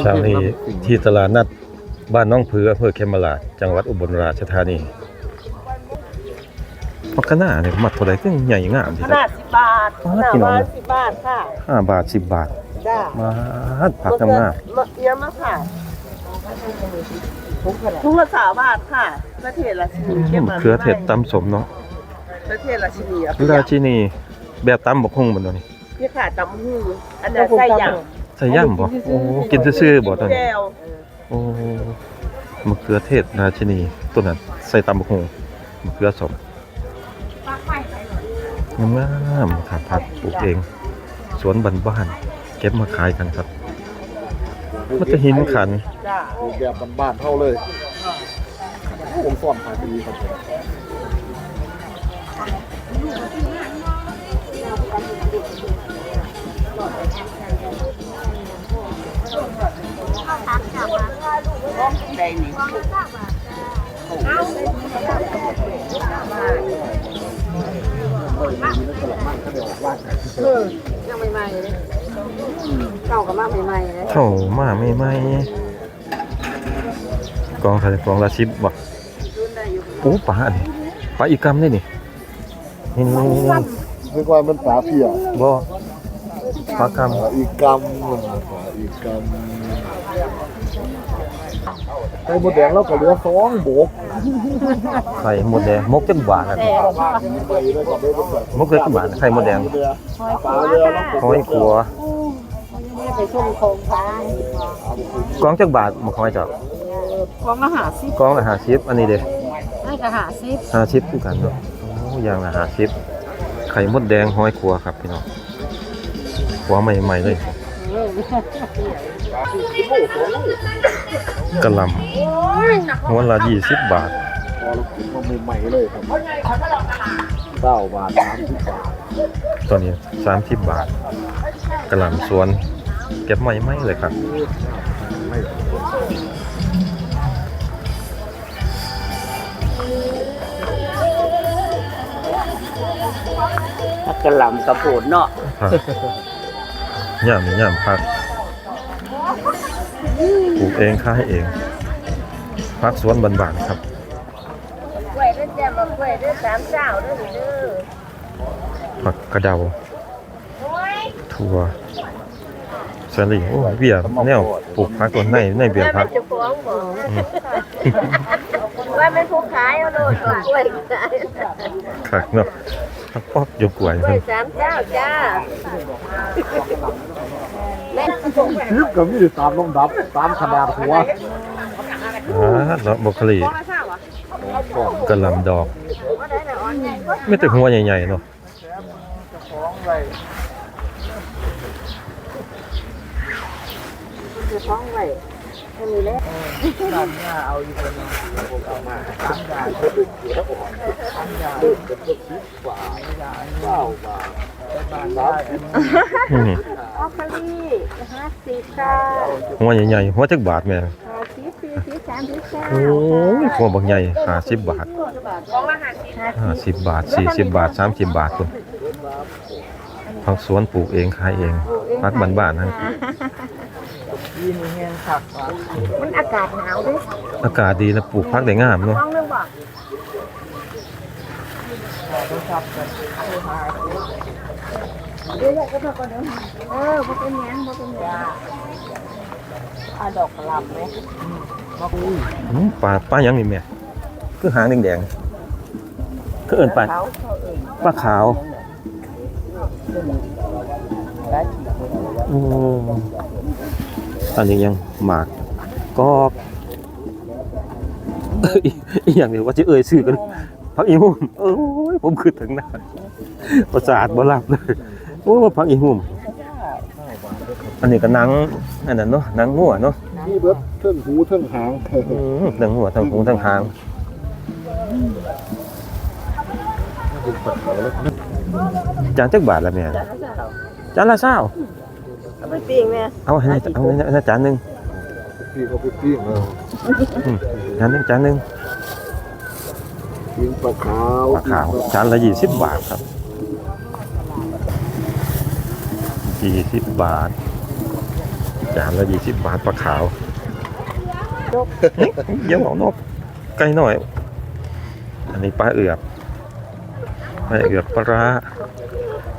เช้านี้ที่ตลาดนัดบ้านน้องเผืออำเภอเขมราชจังหวัดอุบลราชธานีมักกะนาเนี่ยมัดเท่าใดก็ใหญ่งามขที่นาดสิบบาทอ๋อขนาดพี่น้องว่าสิบบาทค่ะห้าบาทสิบบาทจ้ามาดผักกำงามมะเอียมมากค่ะทุกละสามบาทค่ะประเทศราชินีเข้มมะเขือเทศตำสมเนาะประเทศราชินีอะราชินีแบบตำบักฮุ่งบ่ตัวนี้นี่ค่ะตำหูอันนั้นไส้ย่าง ใส่ย่ำบ่โอ้กินซื่อๆบ่ตัวนี้แก้วโอ้มะเขือเทศราชินีตัวนั้นใส่ตำบักฮุ่งมะเขือสมงามๆครับผักปลูกเอง สวนบ้านๆเก็บมาขายกันครับมันจะหินขันจ้ารูปแบบบ้านๆเท่าเลยผมสอนขายดีครับ ผมได้นี่ยังใหม่ๆเลยเก่ากับมากใหม่ๆเลยเข้ามาไม่ไม่กองถ่ายกองละชิบบ่โอ้ปลาอันนี้ปลาอีกกำนี่นี่นี่นี่นี่นี่เรียกว่ามันฝาเพียบ่ปลากฝาอีกกำฝาอีกกำ ไอ้หมดแดงเราก็เหลือสองโบกำไข่มดแดงมกจังหวานอะไปได้ก่อนได้หมดแบบมกเลยจังหวานไข่มดแดงฝาเรือแล้วหอยขัวไม่ไปส่งโครงค้างกองจังบาทบ่คอยเจ้าของอาหารซิกองละ50อันนี้เด้ให้กระหาซิ50คือกันเนาะโอ้อย่างละ50ไข่มดแดงหอยขัวครับพี่น้องขัวใหม่ๆเลย กะหล่ำหัวละ20บาทพอเรากินมาใหม่ๆเลยครับเก้าบาทสามสิบบาทตอนนี้30บาทกะหล่ำสวน เก็บใหม่ไหมเลยครับไม่ผักกะหล่ำกระโผนเนาะครับย่ามย่ามพัก ปลูกเองค้ายเองพักสวนบานๆครับกล้วยด้วยแจ่มกล้วยด้วยสามเจ้าด้วยเด้อผักกระเดาถั่วสลิงโอ้เบียร์แนวปลูกพักตัวในในเบียร์พักจะฟ้องบอกว่าไม่ผู้ขายเอาโดนกล้วยขายคักเนาะพักป๊อกอยู่กล้วยกล้เพิ่วนยสามเจ้าจ้าแม่ ยึดก็มีตามลำดับตามขนาดหัวอ่าเนาะบรอกโคลีกระหลำดอกไม่แต่หัวใหญ่ๆเนาะจะฟ้องไว้ไม่มีแล้วอืมออคาลี่ ห้าสิบค่ะหัวใหญ่ๆหัวจักบาทแม่ห้าสิบสี่สิบสามสิบเก้าโอ้ยหัวบักใหญ่50บาทห้าสิบบาทสี่สิบบาทสามสิบบาทคุณผักสวนปลูกเองขายเองพักบ้านๆนะมันอากาศหนาวด้วยอากาศดีแล้วปลูกพักได้งามเนาะฟ้อง เดี๋ยวกจะพาก่อนเดี๋ยวเออบ่เป็นยังบ่เป็นยังอาดอกลำไหมอืมปลาปลายังนี่แม่คือหางแดงๆคือเอิ้นปลาเขาเขาเองปลาขาวอันนี้ยังหมากกอกอยอีหยังนี่ว่าจะเอ่ยชื่อกัน พักอีหุ่มโอ้ยผมคือถึงหน้าประสาทบ่หลับเลยโอ้พักอีหุ่มอันนี้ก็หนังอันนั้นเนาะหนังงัวเนาะนี่เบิดเทิงหูเทิงหางอืมทั้งหัวทั้งหูทั้งหางจานจักบาทละแม่จานละเศร้าเอาไปปิ้งแม่เอาให้ในเอาให้ในจานหนึ่งพี่เขาไปปิ้งเอออืมจานหนึ่งจานหนึ่ง ปิ้งปลาขาวปลาขาวจานละยี่สิบบาทครับยี่สิบบาทจานละยี่สิบบาทปลาขาวเยังหมอนกไก่หน่อย อันนี้ปลาเอือบปลาเอือบปลาร้า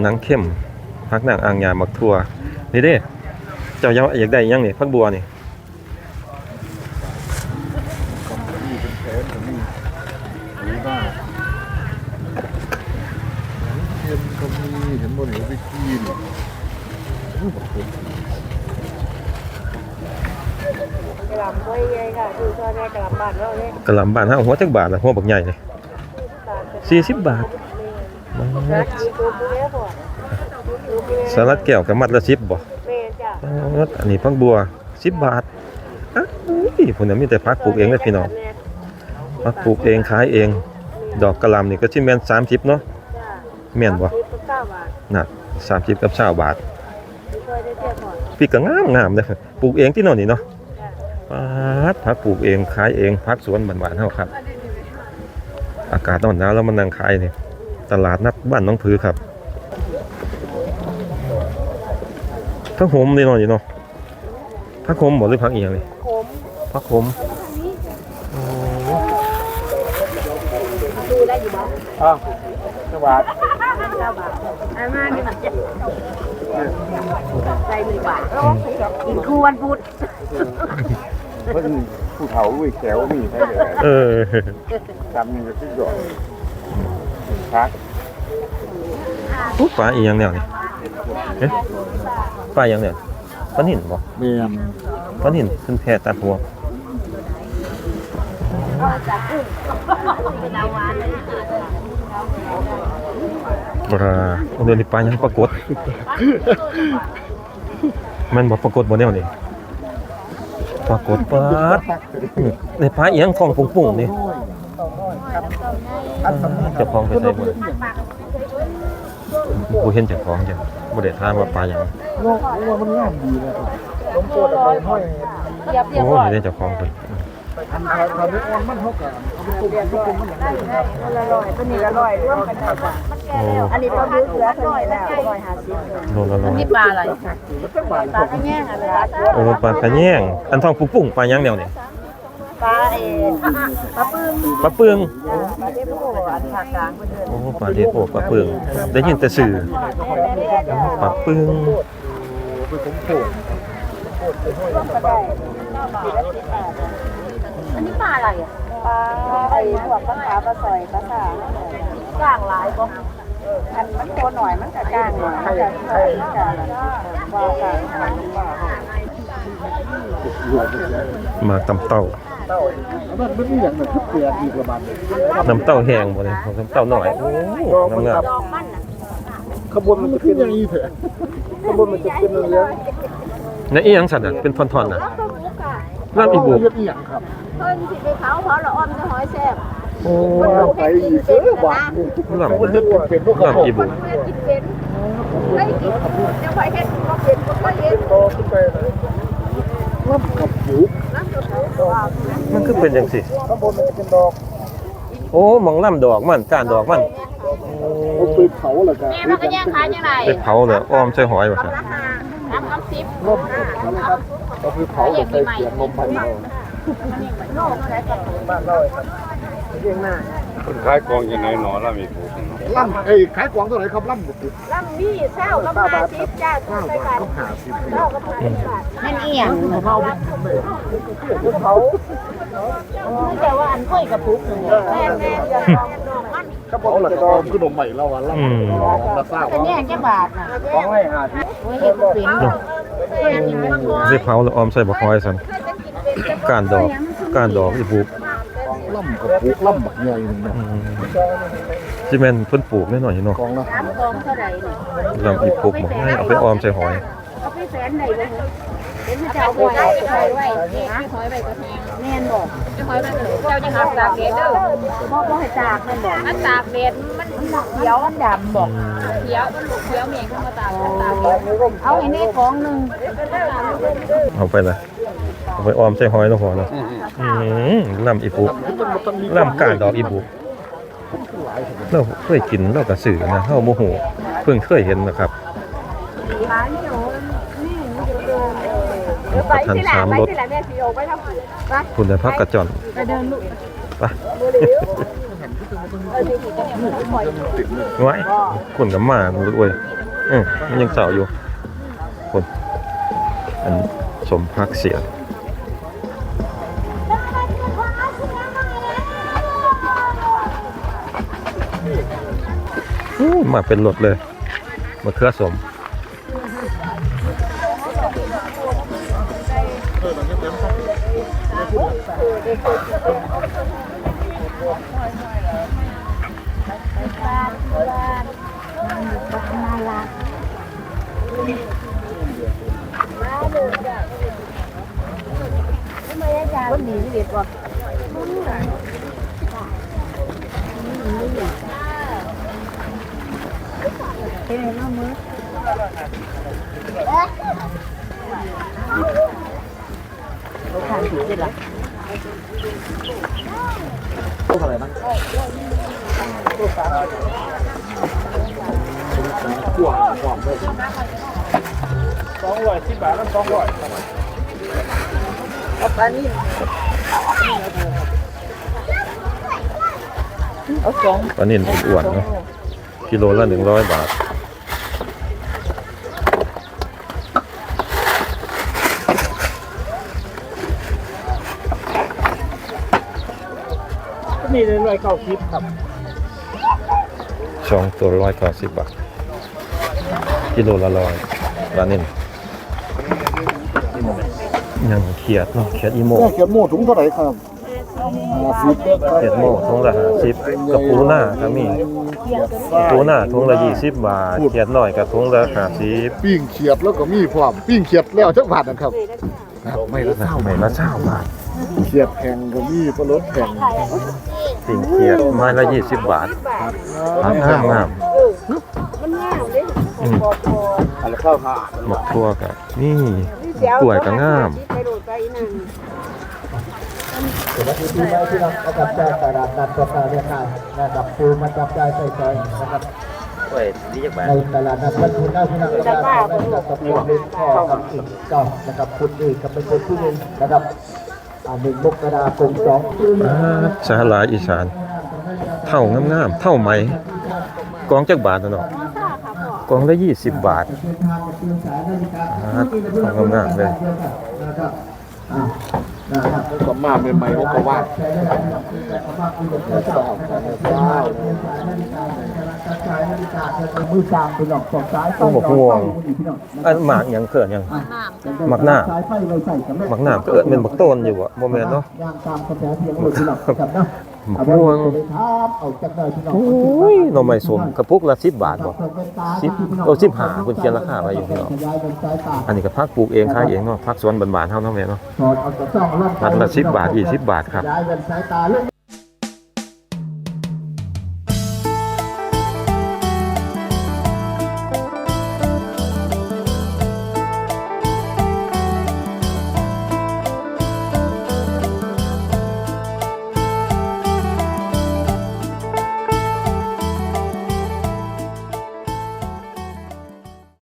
หนังเข้มพักหนังอ่างยามักทั่วนี่เด้เจ้ายังอยากได้อีกยังนี่พักบัวนี่นี่เป็นแผนผมนี่ดูหน้าเทียมก็มีเห็นบนเหวไปกินอู้บอกผม กระหล่ำด้วยไงค่ะคือซอยแม่ กระหล่ำบานเราเนี่ยกระหลำบานห้าหัวจักบาทละหัวบักใหญ่เลยสี่สิบบาทรักยูทูบเยอะกว่าสลัดแก้วกับมัดละสิบบ่เมนจ้ะอ๋ออันนี้พักบัวสิบบาทอ้าวอุ้ยผมน่ะมีแต่พักปลูกเองเลยพี่น้องพักปลูกเองขายเอง ดอกกระหลำนี่ก็ชิแม่นสามสิบเนาะจ้ะแม่นบ่สิบเก้าบาทน่ะสามสิบกับเช้าบาทซอยได้เทียบก่อนพี่ก็งามงามเลยปลูกเองที่โนนนี่เนาะจ้ะ ปาดพักปลูกเองขายเองพักสวนบ้านๆเฮาครับ อากาศร้อนหนาวแล้วมันนั่งขายนี่ตลาดนัดบ้านน้องผือครับพักโหมนี่เนาะนี่เนาะพักโหมบ่หรือพักอีหยังนี่ขมพักโหมโอ้ดูได้อยู่บ้างอ้าวสวัสดีเก้าบาทอันมานี่มันจะใจหนึ่งบาทกินคู่วันพุธ เพิ่นผู้เฒ่าอุ้ยแขวมีใช่ไหมเออจำนี่ก็ที่หยอดครับปุ๊บปลาอีหยังแนวนี่เอ๊ะปลาอีหยังเนี่ยปลานิ่นบ่เมียนปลานิ่นขึ้นแพตาหัวเป็นดาววานเลยปลาโอ้เดี๋ยวนี้ปลายังปรากฏแมันบ่ปรากฏบ่แนวนี่ ปรากฏปลาดในปลาอีหยังฟองปุ่งๆนี่เจ้าของไปใส่มือบ่เห็นเจ้าของจ้ะบ่ได้ถามว่าปลาหยังว่าว่ามันงามดีนะต้มโคตรไปห้อยเรียบเรียบโอ้ร้อยนี่เจ้าของเพิ่น อันทางทางนี้อ่อนมันเท่ากันเอาไปตุ่มตุ่มมันอย่างนี้นะละร้อยตัวนี้ละร้อยร่วมกันค่ะโอ้อันนี้ปลาบึกเหลือเท่าไรแล้วร้อยห้าสิบโลละอยนี่ปลาอะไรปลากระแยงอะไรโอ้ปลากระแยงอันทองปุ้งปลาหยังแนวเนี่ยปลาเอ็ปลาปื้มปลาปลืองปลาเทโพอันภาคกลางเพื่อนโอ้ปลาเทโพปลาปลืองได้ยินแต่สื่อปลาปึ้ง เปลืองเป็นผมโคตรอันนี้ปลาอะไรอะปลาไอ้พวกปลาขาวปลาสอยปลาสาก้างหลายบ่อันมันตัวหน่อยมันก็ก้างหน่อยมันจะใส่กันว่ากันมาตำเต้ามันไม่มีอย่างนั้นทุกเปลี่ยนอีกประมาน้ำเต้าแห้งบ่เลยน้ำเต้าหน้อยโอ้น้ำงามขบวนมันจะขึ้นอย่างนี้เถอะขบวนมันจะขึ้นเรื่อง ในอีหยังสัตว์น่ะเป็นท่อนๆน่ะแล้วก็บุกอะลำอีบุกเรียกอีหยังครับเพิ่นสิไปเขาเขาละอ้อมจะหอยแซ่บโอ้ว่าไปอีกเออหวานลำมันเฮ็ดเป็นพวกเขาลำอีบุกเพิ่นกินเป็นไม่กินจะไปเฮ็ดบ่เป็นบ่ค่อยเฮ็ดโตขึ้นไปเลยรับกับหูน้ำตัวเขามันคือเป็นจังซี่ข้างบนมันจะเป็นดอกโอ้หมองลำดอกมันก้านดอกมันมันไปเผาแล้วก็แม่มันก็แยกขายจังได๋ไปเผาเลยอ้อมใส่หอยว่าซั่นน้ำน้ำซิป ร่มนะครับก็คือเผาแล้วใส่เสียงลมไปเอาโลกอะไรก็บ้านเราครับเรียงหน้าคนขายกองยังไงหนอแล้วมีผูกล่ำเอ้ยขายกวางเท่าไหร่ครับล่ำบุกลำมีแซวลำหาซิปจ้าเก้าใส่บาทกันก็หาสิบเล่าก็พอเป็นบาทนั่นเอียงเราไปทำเลยเผาแต่ว่าอันค่อยกับปุ๊กนึงแม่แม่อย่าลองดอกมันข้าวเผาแล้วก็ดอมขนมใหม่เราอะล่ำละซ่าเป็นแยกแค่บาทน่ะของให้หาสิโอ้ยเฮ็ดบ่เป็นดอก สิเผาแล้วอ้อมใส่บักหอยซั่นก้านดอกก้านดอกอีบุกล่ำกับปุกล่ำบักใหญ่หนึ่งนะอืมสิแม่นเพิ่นปลูกแน่นอนอยู่เนาะกองละน้ำกองเท่าไหร่นี่ลำอีปุกบ่ให้เอาไปอ้อมใส่หอยเอาไปแสนได้บ่เป็นเจ้าหอยหอยไว้นี่หอยไว้ก็แพงแม่นบ่หอยไว้เจ้าจะหาตากแดดเด้อบ่บ่ให้ตากแม่นบ่มันตากแดดมัน เขียวมันดำบ่เขียวมันลูกเขียวเมียเข้ามาตากตากเอาไอ้นี่ของหนึ่งเอาไปเลยเอาไปออมใส่หอยแล้วพอเนาะอืมลำอีปุกลำก้านดอกอีบุกเราเคยกินเราก็ซื้อนะเฮาบ่ฮู้เพิ่งเคยเห็นนะครับร้านเขียวนี่มันจะเดินประทันสามรถไปแม่สีโอไปทำไปคุณได้พักกระจอนไปเดินลูก ไว้คนกับหมาด้วยอืมมันยังเจ้าอยู่คนอันสมพักเสียหูมาเป็นรถเลยมะเขือสม có gì cái việc rồi cái này nó mới nó khang thịt là Hãy subscribe cho kênh không วันนี้เด็ดกว่าปลานิ่นอ้วนๆเนาะกิโลละหนึ่งร้อยบาทนี่เลยร้อยเก้าสิบครับสองตัวร้อยเก้าสิบบาท กิโลละร้อยปลานิ่นยังเขียดเนาะเขียดอีโมแม่เขียนหมูถุงเท่าไหร่ครับห้าสิบเขียดโมทงละห้าสิบกระปูหน้าก็มีกระปูหน้าทงละยี่สิบบาทเขียดน้อยกับทงละห้าสิบปิ้งเขียดแล้วก็มีพร้อมปิ้งเขียดแล้วจักบาทนะครับครับไม่ละเศร้าไม่ละเช้าบาทเขียดแพงก็มีปลาลดแพงสิ่งเขียดไม้ละยี่สิบบาทร้านงามงาม อืมอะไรข้าวผ้าหมกทั่วกับนี่กล้วยก็งามไปโดดไปนั่นสวัสดีพี่น้ที่เราจับใจตลาดนัดตัวการเรียนงานนะครับปูมาจับใจใส่ใจนะครับในตลาดนัดวันพุธหน้าพี่น้องตลาดนัดกับตะปูเล็กข้อกับอีกเก้านะครับคุณเอกกับเป็นคนที่หนึ่งนะครับหนึ่งมกราคมสองคืนสาลายอีสาน เท่างามๆเท่าไหมกองจักบาทนะเนาะ กองละยี่สิบบาทอ่าเท่างามๆเลยนะครับอ่านะครับก็มาใหม่ๆเขาก็ว่าเศร้าเศร้ามือสามเป็นหลอกสองสายต้องบอกห่วงอันหมากหยังเกิดยังหมักหน้าสายไฟไว้ใส่สำเร็จหมักหนามเกิดเป็นบักต้นอยู่อะโมเมนเนาะย่างตา มะแสเพียงหมดที่หลับกับนะหมักม่วงโอ้ยหน่อไม้สมกระปุกละสิบบาทบ่สิบเออสิบห้าคุณเขียนราคาไว้อยู่พี่น้องขยายเนายตาอันนี้ก็พักปลูกเองขายเองเนาะพักสวนบานๆเท่านั้นแหละเนาะถอดออกจากช่องร่างพันละสิบบาทยี่สิบบาทครับ